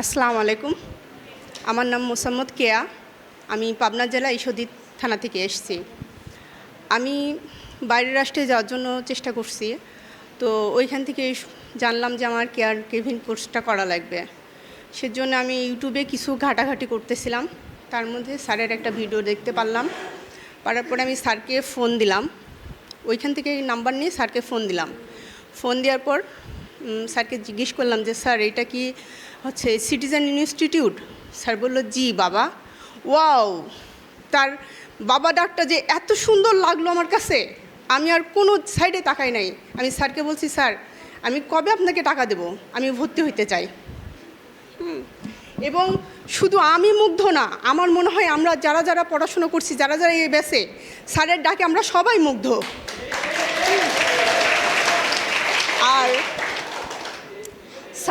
আসসালামু আলাইকুম। আমার নাম মোসাম্মদ কেয়া। আমি পাবনা জেলা ঈশ্বরদী থানা থেকে এসেছি। আমি বাইরের রাষ্ট্রে যাওয়ার জন্য চেষ্টা করছি। তো ওইখান থেকে জানলাম যে আমার কেয়ার কেভিন কোর্সটা করা লাগবে। সেজন্য আমি ইউটিউবে কিছু ঘাটাঘাটি করতেছিলাম। তার মধ্যে স্যারের একটা ভিডিও দেখতে পারলাম। পারার পরে আমি স্যারকে ফোন দিলাম। ওইখান থেকে নাম্বার নিয়ে স্যারকে ফোন দিলাম। ফোন দেওয়ার পর স্যারকে জিজ্ঞেস করলাম যে, স্যার, এটা কি হচ্ছে সিটিজেন ইনস্টিটিউট স্যার বলল, জি, বাবা। ওয়াও! তার বাবা ডাকটা যে এত সুন্দর লাগল আমার কাছে, আমি আর কোনো সাইডে তাকাই নাই। আমি স্যারকে বলছি, স্যার, আমি কবে আপনাকে টাকা দেব? আমি ভর্তি হইতে চাই। এবং শুধু আমি মুগ্ধ না, আমার মনে হয় আমরা যারা যারা পড়াশুনো করছি, যারা যারা এই বেসে স্যারের ডাকে আমরা সবাই মুগ্ধ আর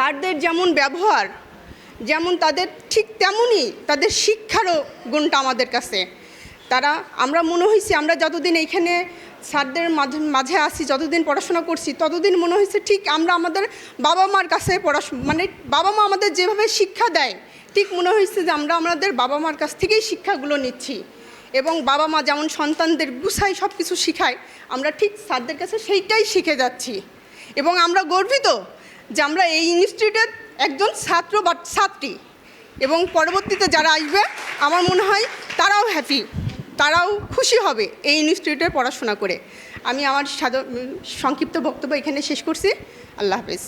স্যারদের যেমন ব্যবহার, যেমন তাদের ঠিক তেমনই তাদের শিক্ষারও গুণটা আমাদের কাছে। তারা, আমরা মনে হয়েছি আমরা যতদিন এইখানে স্যারদের মাঝে মাঝে আসি যতদিন পড়াশোনা করছি, ততদিন মনে হয়েছে ঠিক আমরা আমাদের বাবা মার কাছে পড়াশোনা মানে বাবা মা আমাদের যেভাবে শিক্ষা দেয়, ঠিক মনে হয়েছে যে আমরা আমাদের বাবা মার কাছ থেকেই শিক্ষাগুলো নিচ্ছি। এবং বাবা মা যেমন সন্তানদের গুছাই সব কিছু শিখায়, আমরা ঠিক স্যারদের কাছে সেইটাই শিখে যাচ্ছি। এবং আমরা গর্বিত যে আমরা এই ইনস্টিটিউটের একজন ছাত্র বা ছাত্রী। এবং পরবর্তীতে যারা আসবে, আমার মনে হয় তারাও হ্যাপি তারাও খুশি হবে এই ইনস্টিটিউটে পড়াশোনা করে। আমি আমার সাধ সংক্ষিপ্ত বক্তব্য এখানে শেষ করছি। আল্লাহ হাফেজ।